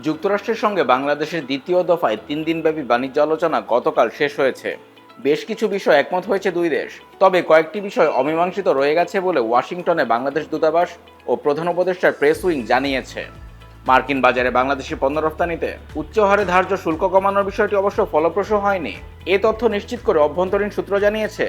যুক্তরাষ্ট্রের সঙ্গে বাংলাদেশের দ্বিতীয় দফায় তিন দিনব্যাপী বাণিজ্য আলোচনা গতকাল শেষ হয়েছে। বেশ কিছু বিষয় একমত হয়েছে দুই দেশ। তবে কয়েকটি বিষয় অমীমাংসিত রয়ে গেছে বলে ওয়াশিংটনে বাংলাদেশ দূতাবাস ও প্রধান উপদেষ্টার প্রেস উইং জানিয়েছে। মার্কিন বাজারে বাংলাদেশি পণ্য রফতানিতে উচ্চ হারে ধার্য শুল্ক কমানোর বিষয়টি অবশ্য ফলপ্রসূ হয়নি। এ তথ্য নিশ্চিত করে অভ্যন্তরীণ সূত্র জানিয়েছে,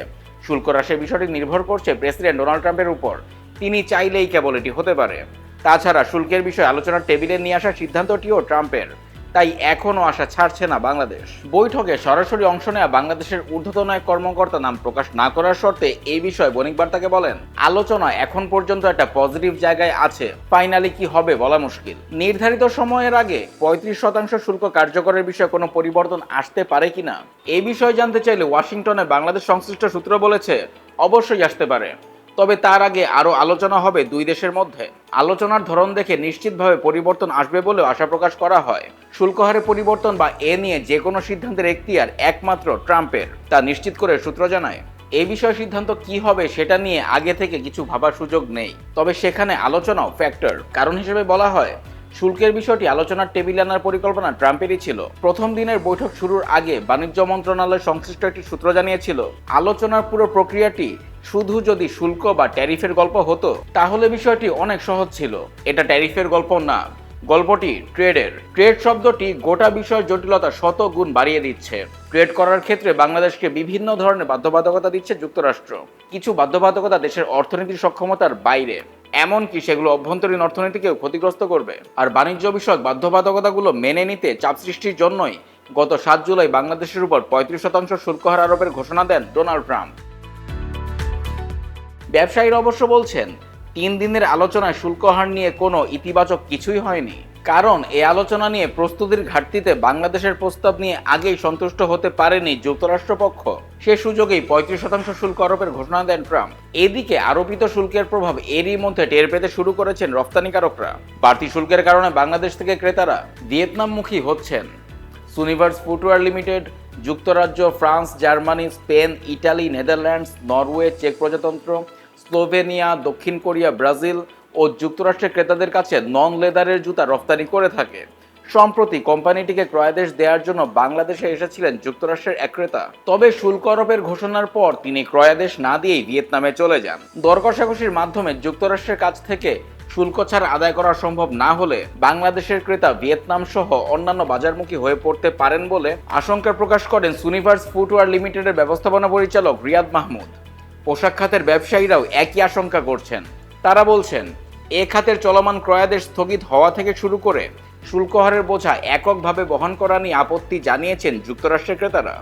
শুল্ক হ্রাসের বিষয়টি নির্ভর করছে প্রেসিডেন্ট ডোনাল্ড ট্রাম্পের উপর। তিনি চাইলেই কেবল এটি হতে পারে। তাছাড়া শুল্কের বিষয়ে আলোচনার টেবিলে নিয়ে আসার সিদ্ধান্তটিও ট্রাম্পের। তাই এখনও আশা ছাড়ছে না বাংলাদেশ। বৈঠকে সরাসরি অংশ নেওয়া বাংলাদেশের ঊর্ধ্বতন এক কর্মকর্তা নাম প্রকাশ না করার শর্তে এই বিষয়ে বণিক বার্তাকে বলেন, আলোচনা এখন পর্যন্ত একটা পজিটিভ জায়গায় আছে। ফাইনালি কি হবে বলা মুশকিল। নির্ধারিত সময়ের আগে পঁয়ত্রিশ শতাংশ শুল্ক কার্যকরের বিষয়ে কোনো পরিবর্তন আসতে পারে কিনা? এ বিষয়ে জানতে চাইলে ওয়াশিংটনে বাংলাদেশ সংশ্লিষ্ট সূত্র বলেছে, অবশ্যই আসতে পারে। তবে তার আগে আরও আলোচনা হবে দুই দেশের মধ্যে। আলোচনার ধরন দেখে নিশ্চিতভাবে পরিবর্তন আসবে বলেও আশা প্রকাশ করা হয়। শুল্কহারে পরিবর্তন বা এ নিয়ে যে কোনো সিদ্ধান্তের এখতিয়ার একমাত্র ট্রাম্পের, তা নিশ্চিত করে সূত্র জানায়। এ বিষয়ে সিদ্ধান্ত কি হবে সেটা নিয়ে আগে থেকে কিছু ভাবার সুযোগ নেই। তবে সেখানে আলোচনাও ফ্যাক্টর। কারণ হিসেবে বলা হয় শুল্কের বিষয়টি আলোচনার টেবিলে আনার পরিকল্পনা ট্রাম্পেরই ছিল। প্রথম দিনের বৈঠক শুরুর আগে বাণিজ্য মন্ত্রণালয় সংশ্লিষ্ট একটি সূত্র জানিয়েছিল, আলোচনার পুরো প্রক্রিয়াটি শুধু যদি শুল্ক বা ট্যারিফের গল্প হতো, তাহলে বিষয়টি অনেক সহজ ছিল। এটা ট্যারিফের গল্প না, গল্পটি ট্রেডের। ট্রেড শব্দটি গোটা বিষয়ের জটিলতা শত গুণ বাড়িয়ে দিচ্ছে। ট্রেড করার ক্ষেত্রে বাংলাদেশকে বিভিন্ন ধরনের বাধ্যবাধকতা দিচ্ছে যুক্তরাষ্ট্র। কিছু বাধ্যবাধকতা দেশের অর্থনীতির সক্ষমতার বাইরে। এমনকি সেগুলো অভ্যন্তরীণ অর্থনীতিকেও ক্ষতিগ্রস্ত করবে? আর বাণিজ্য বিষয়ক বাধ্যবাধকতাগুলো মেনে নিতে চাপ সৃষ্টির জন্যই গত সাত জুলাই বাংলাদেশের উপর পঁয়ত্রিশ শতাংশ শুল্ক হার আরোপের ঘোষণা দেন ডোনাল্ড ট্রাম্প। ব্যবসায়ীরা অবশ্য বলছেন, তিন দিনের আলোচনায় শুল্ক হার নিয়ে কোনো ইতিবাচক কিছুই হয়নি। কারণ এই আলোচনা নিয়ে প্রস্তুতির ঘাটতিতে বাংলাদেশের প্রস্তাব নিয়ে আগেই সন্তুষ্ট হতে পারেনি যুক্তরাষ্ট্রপক্ষ। সে সুযোগেই পঁয়ত্রিশ শতাংশ শুল্ক আরোপের ঘোষণা দেন ট্রাম্প। এদিকে আরোপিত শুল্কের প্রভাব এরই মধ্যে টের পেতে শুরু করেছেন রপ্তানিকারকরা বাড়তি শুল্কের কারণে বাংলাদেশ থেকে ক্রেতারা ভিয়েতনামমুখী হচ্ছেন। সুনিভার্স ফুটওয়ার লিমিটেড, যুক্তরাজ্য, France, Germany, Spain, Italy, Netherlands, Norway, check প্রজাতন্ত্র, স্লোভেনিয়া, দক্ষিণ কোরিয়া, ব্রাজিল ও যুক্তরাষ্ট্রের ক্রেতাদের কাছে নন লেদারের জুতা রপ্তানি করে থাকে। সম্প্রতি কোম্পানিটিকে ক্রয়াদেশ দেওয়ার জন্য বাংলাদেশে এসেছিলেন যুক্তরাষ্ট্রের এক ক্রেতা। তবে শুল্ক আরোপের ঘোষণার পর তিনি ক্রয়াদেশ না দিয়েই ভিয়েতনামে চলে যান। দর কষাকষির মাধ্যমে যুক্তরাষ্ট্রের কাছ থেকে শুল্ক ছাড় আদায় করা সম্ভব না হলে বাংলাদেশের ক্রেতা ভিয়েতনাম সহ অন্যান্য বাজারমুখী হয়ে পড়তে পারেন বলে আশঙ্কা প্রকাশ করেন সুনিভার্স ফুটওয়ার লিমিটেডের ব্যবস্থাপনা পরিচালক রিয়াদ মাহমুদ। পোশাক খাতের ব্যবসায়ীরাও একই আশঙ্কা করছেন। তারা বলছেন এ খাতের চলমান ক্রয়াদেশ স্থগিত হওয়া থেকে শুরু করে শুল্ক হারের বোঝা এককভাবে বহন করা নিয়ে আপত্তি জানিয়েছেন যুক্তরাষ্ট্রের ক্রেতারা।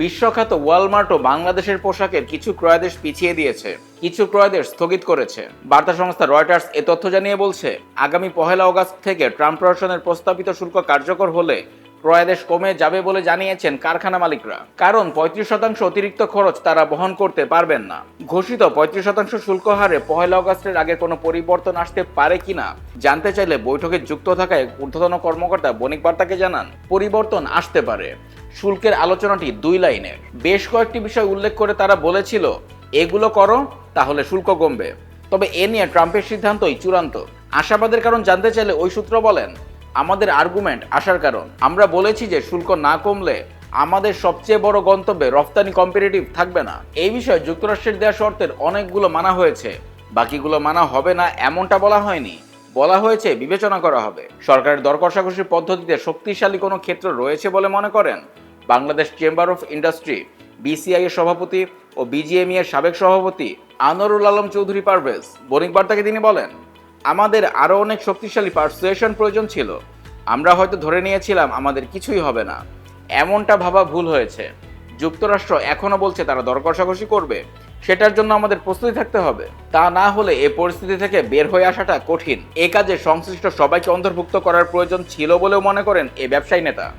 বিশ্বখ্যাত ওয়ালমার্টও বাংলাদেশের পোশাকের কিছু ক্রয়াদেশ পিছিয়ে দিয়েছে। কিছু ক্রয়াদেশ স্থগিত করেছে। বার্তা সংস্থা রয়টার্স এ তথ্য জানিয়ে বলছে, আগামী পহেলা অগাস্ট থেকে ট্রাম্প প্রশাসনের প্রস্তাবিত শুল্ক কার্যকর হলে ক্রয়াদেশ কমে যাবে বলে জানিয়েছেন কারখানা মালিকরা। কারণ পঁয়ত্রিশ শতাংশ অতিরিক্ত খরচ তারা বহন করতে পারবেন না। ঘোষিত পঁয়ত্রিশ শতাংশ শুল্ক হারে পহেলা অগাস্টের আগে কোনো পরিবর্তন আসতে পারে কিনা, জানতে চাইলে বৈঠকে যুক্ত থাকায় ঊর্ধ্বতন কর্মকর্তা বণিক বার্তাকে জানান, পরিবর্তন আসতে পারে। শুল্কের আলোচনাটি দুই লাইনে। বেশ কয়েকটি বিষয় উল্লেখ করে তারা বলেছিল, এগুলো করো, তাহলে শুল্ক কমবে। তবে এ নিয়ে ট্রাম্পের সিদ্ধান্তই চূড়ান্ত। আশাবাদের কারণ জানতে চাইলে ওই সূত্র বলেন আমাদের আর্গুমেন্ট আসার কারণ। আমরা বলেছি যে শুল্ক না কমলে আমাদের সবচেয়ে বড় গন্তব্যে রফতানি কম্পিটিটিভ থাকবে না। এই বিষয়ে যুক্তরাষ্ট্রের দেওয়া শর্তের অনেকগুলো মানা হয়েছে। বাকিগুলো মানা হবে না এমনটা বলা হয়নি। বলা হয়েছে, বিবেচনা করা হবে। সরকারের দর কষাকষির পদ্ধতিতে শক্তিশালী কোনো ক্ষেত্র রয়েছে বলে মনে করেন Bangladesh chamber of industry, BCI এর সভাপতি ও বিজিএমই এর সাবেক সভাপতি আনোয়ারুল আলম চৌধুরী পারভেজ। বণিক বার্তাকে তিনি বলেন আমাদের আরও অনেক শক্তিশালী পার্সুয়েশন প্রয়োজন ছিল। আমরা হয়তো ধরে নিয়েছিলাম আমাদের কিছুই হবে না। এমনটা ভাবা ভুল হয়েছে। যুক্তরাষ্ট্র এখনও বলছে তারা দর কষাকষি করবে। সেটার জন্য আমাদের প্রস্তুতি থাকতে হবে। তা না হলে এ পরিস্থিতি থেকে বের হয়ে আসাটা কঠিন। এ কাজে সংশ্লিষ্ট সবাইকে অন্তর্ভুক্ত করার প্রয়োজন ছিল বলেও মনে করেন এ ব্যবসায়ী নেতা।